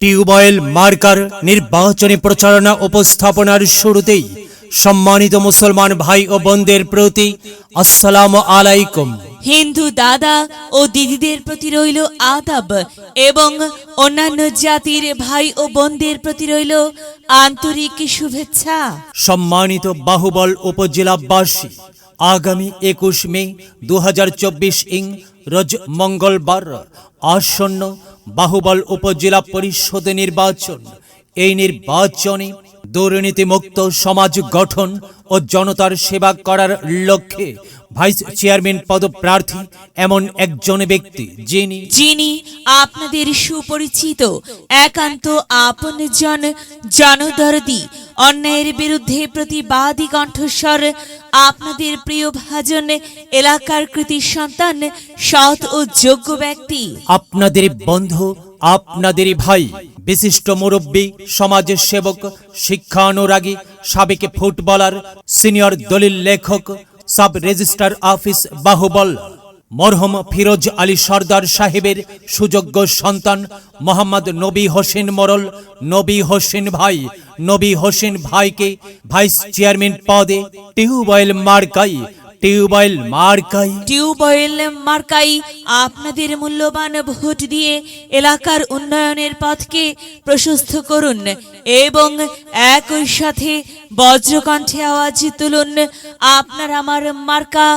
Tubewell marker নির্বাচনী প্রচারণা উপস্থাপনার শুরুতেই সম্মানিত মুসলমান ভাই ও বোনদের প্রতি আসসালামু আলাইকুম। হিন্দু দাদা ও দিদিদের প্রতি রইল আদাব এবং অন্যান্য জাতির ভাই ও বোনদের প্রতি রইল আন্তরিক শুভেচ্ছা। সম্মানিত বাহুবল উপজেলাবাসী আগামী একুশ মে দু হাজার চব্বিশ ইং রোজ মঙ্গলবার আসন্ন বাহুবল উপজেলা পরিষদে নির্বাচন। এই নির্বাচনে দুর্নীতিমুক্ত সমাজ গঠন ও জনতার সেবা করার লক্ষ্যে ভাইস চেয়ারম্যান পদপ্রার্থী এমন একজন ব্যক্তি যিনি যিনি আপনাদের সুপরিচিত, একান্ত আপনজন, জনদরদি অন্যায়ের বিরুদ্ধে প্রতিবাদী কণ্ঠস্বর, আপনাদের প্রিয় ভাজন, এলাকার কৃতি সন্তান, সৎ ও যোগ্য ব্যক্তি। আপনাদের বন্ধু আপনাদেরই ভাই, বিশিষ্ট মুরব্বী, সমাজ সেবক শিক্ষানুরাগী সাবেক ফুটবলার, সিনিয়র দলিল লেখক, সাব রেজিস্ট্রার অফিস বাহুবল। মরহম ফিরোজ আলী সর্দার সাহেবের সুযোগ্য সন্তান মোহাম্মদ নবী হোসেন মরল, নবী হোসেন ভাই, নবী হোসেন ভাইকে ভাইস চেয়ারম্যান পদে টিউবওয়েল মার্কাই টিউবওয়েল মার্কাই। টিউবওয়েল মার্কাই আপনাদের মূল্যবান ভোট দিয়ে এলাকার উন্নয়নের পথকে প্রশস্ত করুন এবং একই সাথে বজ্রকণ্ঠে আওয়াজ তুলুন। আপনার আমার মার্কা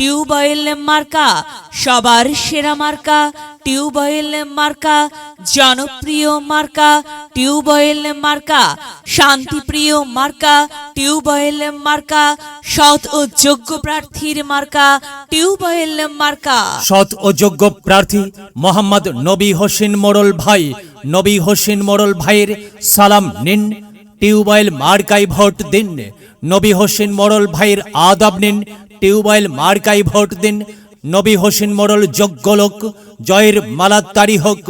টিউবওয়েল মার্কা, সবার সেরা মার্কা, টিউবওয়েল মার্কা, জনপ্রিয় মার্কা, টিউবওয়েল মার্কা, শান্তিপ্রিয় মার্কা, টিউবওয়েল মার্কা, সৎ ও যোগ্য প্রার্থীর মার্কা, টিউবওয়েল মার্কা। সৎ ও যোগ্য প্রার্থী মোহাম্মদ নবী হোসেন মোড়ল ভাই। নবী হোসেন মোড়ল ভাইয়ের সালাম নিন, টিউবওয়েল মার্কাই ভোট দিন। নবী হোসেন মোড়ল ভাইয়ের আদাব নিন টিউবওয়েল মার্কাই ভোট দিন। নবী হোসেন মোড়ল যোগ্য লোক, জয়ের মালাত্তারি হোক।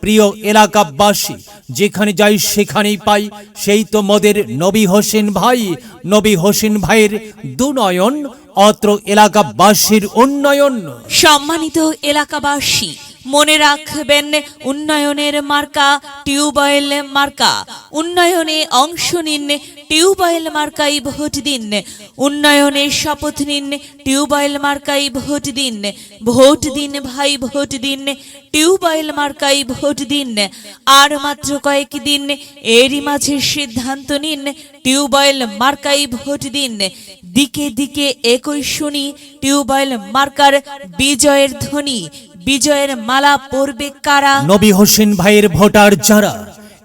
প্রিয় এলাকাবাসী, যেখানে যাই সেখানেই পাই। সেই তো মদের নবী হোসেন ভাই। নবী হোসেন ভাইয়ের দুনয়ন, অত্র এলাকাবাসীর উন্নয়ন। সম্মানিত এলাকাবাসী মনে রাখবেন, উন্নয়নের মার্কা, টিউবওয়েল মার্কা। উন্নয়নে অংশ নিন, টিউবওয়েল মার্কাই ভোট দিন। উন্নয়নের শপথ নিন, টিউবওয়েল মার্কাই ভোট দিন। ভোট দিন ভাই, ভোট দিন, টিউবওয়েল মার্কাই ভোট দিন। আর মাত্র কয়েক দিন, এরই মাঝে সিদ্ধান্ত নিন, টিউবওয়েল মার্কাই ভোট দিন। দিকে দিকে একই শুনি, টিউবওয়েল মার্কার বিজয়ের ধ্বনি। বিজয়ের মালা পরবে কারা? নবী হোসেন ভাইয়ের ভোটার যারা?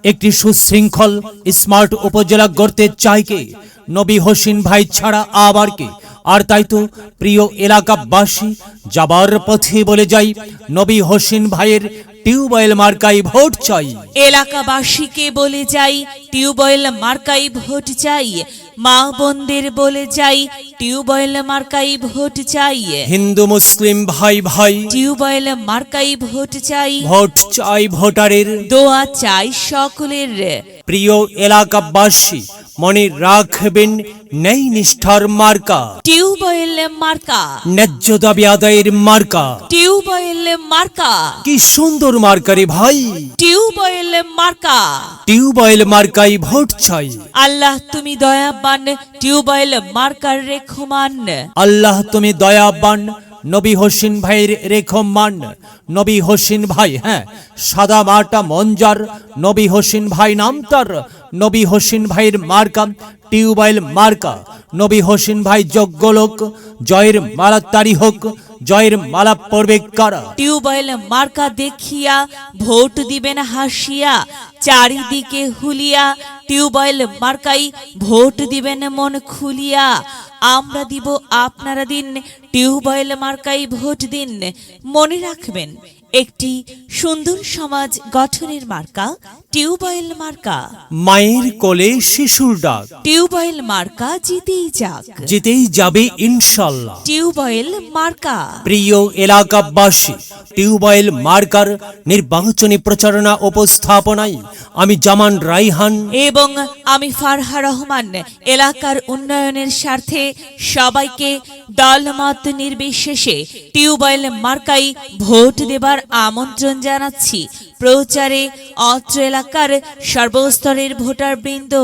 একটি সুশৃঙ্খল, স্মার্ট উপজেলা গড়তে চায় কে? নবী হোসেন ভাই ছাড়া আবার কে? আর তাই তো প্রিয় এলাকাবাসী যাবার পথে বলে যাই নবী হোসেন ভাইয়ের টিউবওয়েল মার্কাই ভোট চাই। এলাকাবাসীকে বলে যাই টিউবওয়েল মার্কাই ভোট চাই। মা বোনদের বলে যাই টিউবওয়েল মার্কাই ভোট চাই। হিন্দু মুসলিম ভাই ভাই। টিউবওয়েল মার্কাই ভোট চাই। ভোট চাই ভোটারের। দোয়া চাই সকলের। প্রিয় এলাকাবাসী মনে রাখবেন নেই নিষ্ঠার মার্কা। টিউবওয়েল মার্কা। ন্যায্য দাবি আদায়ের মার্কা। টিউবওয়েল মার্কা। কি সুন্দর মার্কারে ভাই। টিউবওয়েল মার্কা। টিউবওয়েল মার্কাই ভোট চাই। আল্লাহ তুমি দয়াবান। Tubewell marker রেখমান। আল্লাহ তুমি দয়াবান। নবী হোসেন ভাইয়ের রেখমান। নবী হোসেন ভাই হ্যাঁ সাদা মাটা মঞ্জার। নবী হোসেন ভাই নাম তার নবী হোসেন ভাইয়ের মার্কা, টিউবওয়েল মার্কা। নবী হোসেন ভাই যোগ্য লোক, জয়ের মালা তারি হোক, জয়ের মালা পড়বে কারা? টিউবওয়েল মার্কা দেখিয়া ভোট দিবেন হাসিয়া, চারিদিকে হুলিয়া, টিউবওয়েল মার্কাই ভোট দিবেন মন খুলিয়া। আমরা দিব আপনারা দিন, টিউবওয়েল মার্কাই ভোট দিন, মনে রাখবেন একটি সুন্দর সমাজ গঠনের মার্কা টিউবয়েল মার্কা। মায়ের কোলে শিশুর ডাক। টিউবয়েল মার্কা জিতেই যাক। জিতেই যাবে ইনশাল্লাহ। টিউবয়েল মার্কা। প্রিয় এলাকাবাসী টিউবওয়েল, মার্কার, নির্বাচনী প্রচারণা উপস্থাপনায় আমি জামান রাইহান। এবং আমি ফারহা রহমান, এলাকার উন্নয়নের স্বার্থে সবাইকে দলমত নির্বিশেষে টিউবওয়েল মার্কাই ভোট দেবার আমন্ত্রণ জানাচ্ছি। প্রচারে অত্র এলাকার সর্বস্তরের ভোটারবৃন্দ।